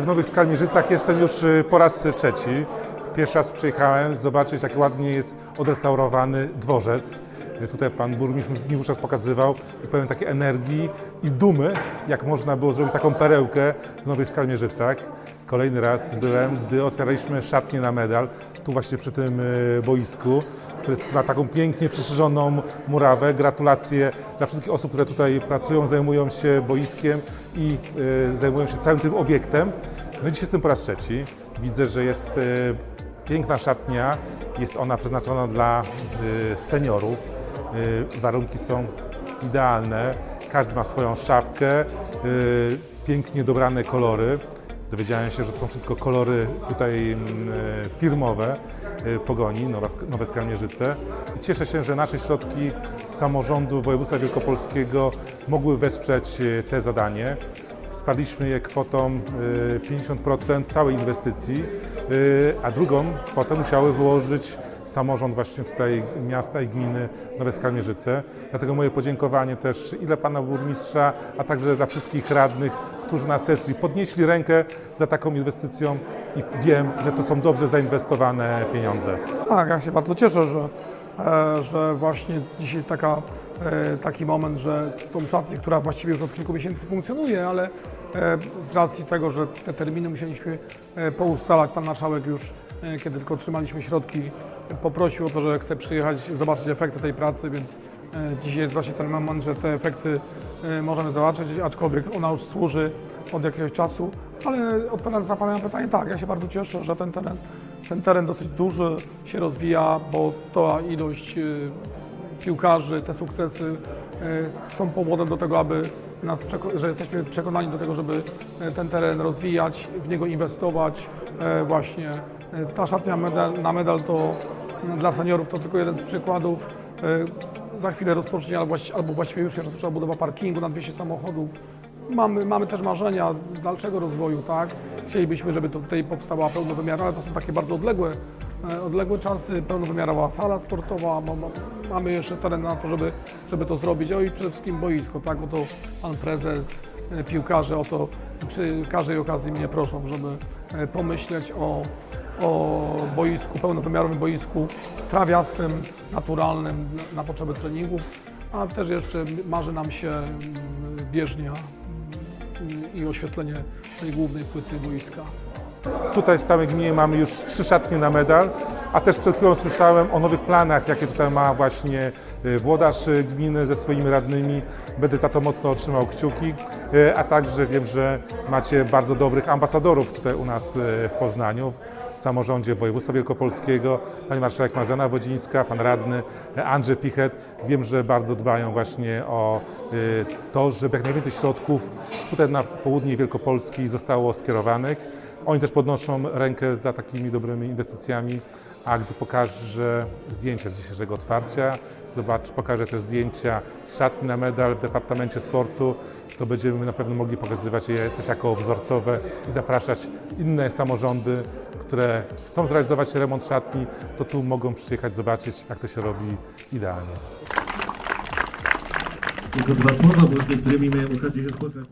W Nowych Skalmierzycach jestem już y, po raz trzeci. Pierwszy raz przyjechałem zobaczyć, jak ładnie jest odrestaurowany dworzec. Y, Tutaj pan burmistrz mi wówczas pokazywał i pełen takiej energii i dumy, jak można było zrobić taką perełkę w Nowych Skalmierzycach. Kolejny raz byłem, gdy otwieraliśmy szatnię na medal, tu właśnie przy tym y, boisku, które ma taką pięknie przyszerzoną murawę. Gratulacje dla wszystkich osób, które tutaj pracują, zajmują się boiskiem i y, zajmują się całym tym obiektem. No dzisiaj jestem po raz trzeci. Widzę, że jest y, piękna szatnia. Jest ona przeznaczona dla seniorów. Warunki są idealne. Każdy ma swoją szafkę. Pięknie dobrane kolory. Dowiedziałem się, że to są wszystko kolory tutaj mm, e, firmowe e, Pogoni, Nowe Skalmierzyce. Cieszę się, że nasze środki samorządu województwa wielkopolskiego mogły wesprzeć e, te zadanie. Wsparliśmy je kwotą e, 50% całej inwestycji, a drugą kwotę musiały wyłożyć samorząd właśnie tutaj miasta i gminy Nowe Skalmierzyce. Dlatego moje podziękowanie też i dla pana burmistrza, a także dla wszystkich radnych, którzy nas zeszli, podnieśli rękę za taką inwestycją i wiem, że to są dobrze zainwestowane pieniądze. Tak, ja się bardzo cieszę, że, e, że właśnie dzisiaj jest taka, e, taki moment, że tą szatnię, która właściwie już od kilku miesięcy funkcjonuje, ale e, z racji tego, że te terminy musieliśmy poustalać, pan marszałek już, kiedy tylko otrzymaliśmy środki, poprosił o to, że chce przyjechać, zobaczyć efekty tej pracy, więc dzisiaj jest właśnie ten moment, że te efekty możemy zobaczyć, aczkolwiek ona już służy od jakiegoś czasu, ale odpowiadając na Pana pytanie, tak, ja się bardzo cieszę, że ten teren, ten teren dosyć duży się rozwija, bo ta ilość y, piłkarzy, te sukcesy y, są powodem do tego, aby nas, że jesteśmy przekonani do tego, żeby y, ten teren rozwijać, w niego inwestować. E, Właśnie e, ta szatnia na medal to dla seniorów to tylko jeden z przykładów. Za chwilę rozpocznie, albo właści- albo właściwie już się rozpoczęła budowa parkingu na 200 samochodów. Mamy, mamy też marzenia dalszego rozwoju, tak? Chcielibyśmy, żeby tutaj powstała pełnowymiarowa, ale to są takie bardzo odległe, e, odległe czasy, pełnowymiarowa sala sportowa, ma- ma- mamy jeszcze teren na to, żeby, żeby to zrobić, o i przede wszystkim boisko, tak? O to pan prezes, e, piłkarze o to przy każdej okazji mnie proszą, żeby e, pomyśleć o, o boisku, pełnowymiarowym boisku trawiastym, naturalnym na, potrzeby treningów, a też jeszcze marzy nam się mm, bieżnia mm, i oświetlenie tej głównej płyty boiska. Tutaj w całej gminie mamy już trzy szatnie na medal, a też przed chwilą słyszałem o nowych planach, jakie tutaj ma właśnie y, włodarz y, gminy ze swoimi radnymi. Będę za to mocno otrzymał kciuki, y, a także wiem, że macie bardzo dobrych ambasadorów tutaj u nas w Poznaniu. W samorządzie województwa wielkopolskiego, pani marszałek Marzena Wodzińska, pan radny Andrzej Pichet. Wiem, że bardzo dbają właśnie o y, to, żeby jak najwięcej środków tutaj na południe Wielkopolski zostało skierowanych. Oni też podnoszą rękę za takimi dobrymi inwestycjami, a gdy pokażę zdjęcia z dzisiejszego otwarcia, zobacz, pokażę te zdjęcia z szatni na medal w Departamencie Sportu, to będziemy na pewno mogli pokazywać je też jako wzorcowe i zapraszać inne samorządy, które chcą zrealizować remont szatni, to tu mogą przyjechać zobaczyć, jak to się robi idealnie. Tylko dwa słowa, bo z niektórymi miałem okazję się spotkać.